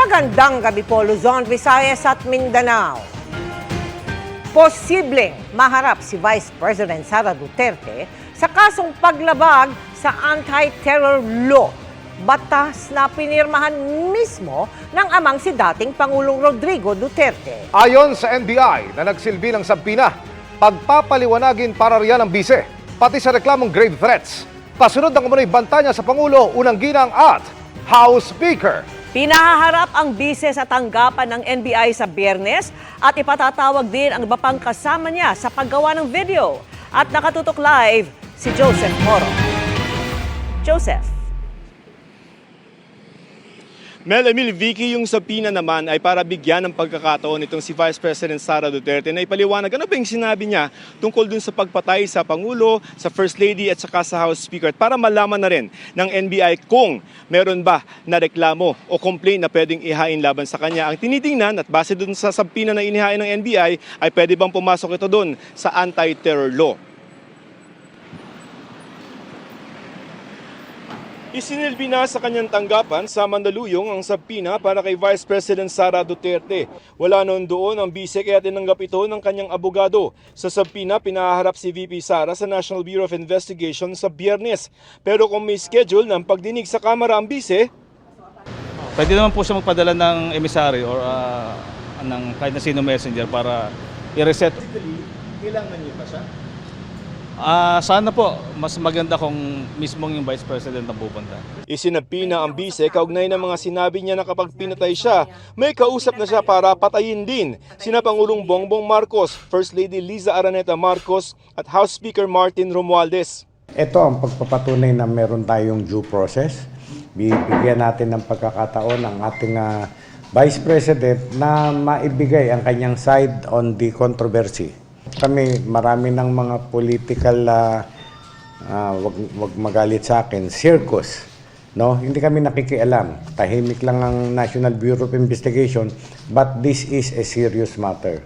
Magandang gabi po Luzon, Visayas at Mindanao. Posibleng maharap si Vice President Sara Duterte sa kasong paglabag sa anti-terror law. Batas na pinirmahan mismo ng amang si dating Pangulong Rodrigo Duterte. Ayon sa NBI na nagsilbi ng sampina, pagpapaliwanagin para riyan ang bise, pati sa reklamong grave threats. Kasunod ng umunoy banta niya sa Pangulo, unang ginang at House Speaker. Pinahaharap ang bise sa tanggapan ng NBI sa biyernes at ipatatawag din ang iba pang kasama niya sa paggawa ng video. At nakatutok live si Joseph Moro. Joseph. Mel Emil Vicky, yung sabina naman ay para bigyan ng pagkakataon itong si Vice President Sara Duterte na ipaliwanag ano ba yung sinabi niya tungkol dun sa pagpatay sa Pangulo, sa First Lady at saka sa House Speaker para malaman na rin ng NBI kung meron ba na reklamo o complaint na pwedeng ihain laban sa kanya. Ang tinitingnan at base dun sa sabina na inihain ng NBI ay pwede bang pumasok ito dun sa anti-terror law. Isinilbi na sa kanyang tanggapan sa Mandaluyong ang sabpina para kay Vice President Sara Duterte. Wala noon doon ang bise kaya tinanggap ito ng kanyang abogado. Sa sabpina, pinaharap si VP Sara sa National Bureau of Investigation sa biyernes. Pero kung may schedule ng pagdinig sa Kamara ang bise, Pwede naman po siya magpadala ng emissary or ah, ng kahit na sino messenger para i-reset. kailangan niyo ba siya? Ah, sana po, mas maganda kung mismong yung Vice President ang pupunta. Isinabpina ang bise kaugnay ng mga sinabi niya na kapag pinatay siya, may kausap na siya para patayin din sina Pangulong Bongbong Marcos, First Lady Liza Araneta Marcos at House Speaker Martin Romualdez. Ito ang pagpapatunay na meron tayong due process. Bibigyan natin ng pagkakataon ang ating ah, Vice President na maibigay ang kanyang side on the controversy. Kami, marami ng mga political, ah, ah, wag, wag magalit sa akin, circus. No? Hindi kami nakikialam. Tahimik lang ang National Bureau of Investigation, but this is a serious matter.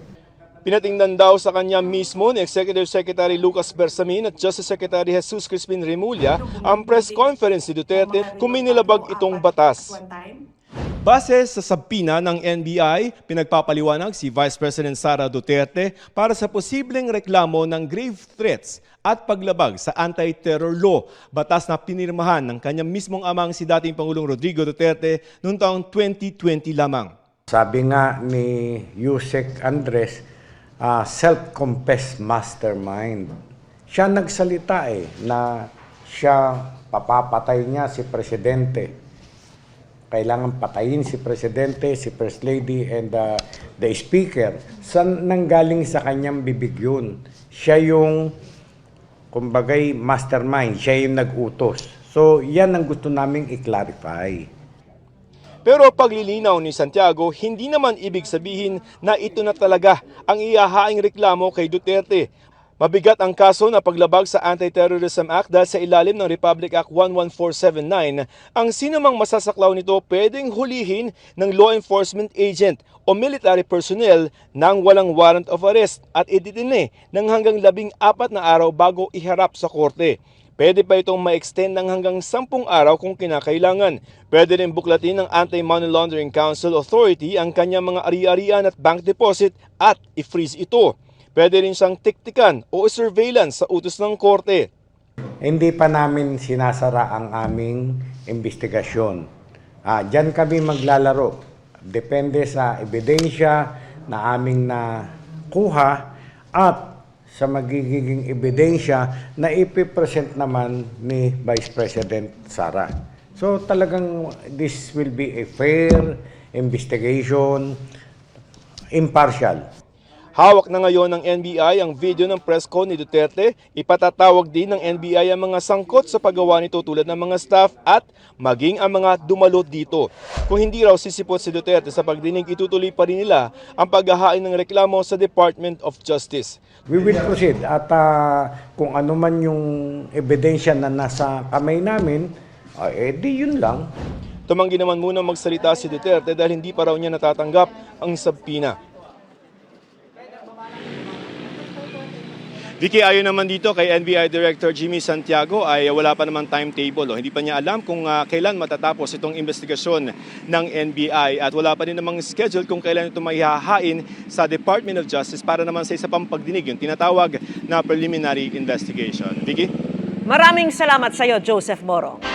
Pinatingnan daw sa kanya mismo ni Executive Secretary Lucas Bersamin at Justice Secretary Jesus Crispin Remulla ang press conference ni Duterte kung may nilabag itong batas. Base sa sabpina ng NBI, pinagpapaliwanag si Vice President Sara Duterte para sa posibleng reklamo ng grave threats at paglabag sa anti-terror law, batas na pinirmahan ng kanyang mismong amang si dating Pangulong Rodrigo Duterte noong taong 2020 lamang. Sabi nga ni Yusek Andres, ah, self-confessed mastermind. Siya nagsalita eh na siya papapatay niya si presidente. Kailangan patayin si presidente, si first lady and uh, the speaker. San nanggaling sa kanyang bibig yun? Siya yung kumbagay mastermind, siya yung nag-utos. So, yan ang gusto naming i-clarify. Pero paglilinaw ni Santiago, hindi naman ibig sabihin na ito na talaga ang iyahaing reklamo kay Duterte. Mabigat ang kaso na paglabag sa Anti-Terrorism Act dahil sa ilalim ng Republic Act 11479, ang sinumang masasaklaw nito pwedeng hulihin ng law enforcement agent o military personnel nang walang warrant of arrest at iditine ng hanggang labing apat na araw bago iharap sa korte. Pwede pa itong ma-extend ng hanggang 10 araw kung kinakailangan. Pwede rin buklatin ng Anti-Money Laundering Council Authority ang kanyang mga ari-arian at bank deposit at i-freeze ito. Pwede rin siyang tiktikan o surveillance sa utos ng korte. Hindi pa namin sinasara ang aming investigasyon. Ah, diyan kami maglalaro. Depende sa ebidensya na aming nakuha at sa magiging ebidensya na ipipresent naman ni Vice President Sara. So talagang this will be a fair investigation, impartial. Hawak na ngayon ng NBI ang video ng press con ni Duterte. Ipatatawag din ng NBI ang mga sangkot sa paggawa nito tulad ng mga staff at maging ang mga dumalo dito. Kung hindi raw sisipot si Duterte sa pagdinig, itutuloy pa rin nila ang paghahain ng reklamo sa Department of Justice. We will proceed at ah, kung ano man yung ebidensya na nasa kamay namin, ah, eh di yun lang. Tumanggi naman muna magsalita si Duterte dahil hindi pa raw niya natatanggap ang sabpina. Vicky, ayon naman dito kay NBI Director Jimmy Santiago ay wala pa naman timetable. Oh. Hindi pa niya alam kung ah, kailan matatapos itong investigasyon ng NBI at wala pa din namang schedule kung kailan ito maihahain sa Department of Justice para naman sa isa pang pagdinig, yung tinatawag na preliminary investigation. Vicky? Maraming salamat sa iyo, Joseph Moro.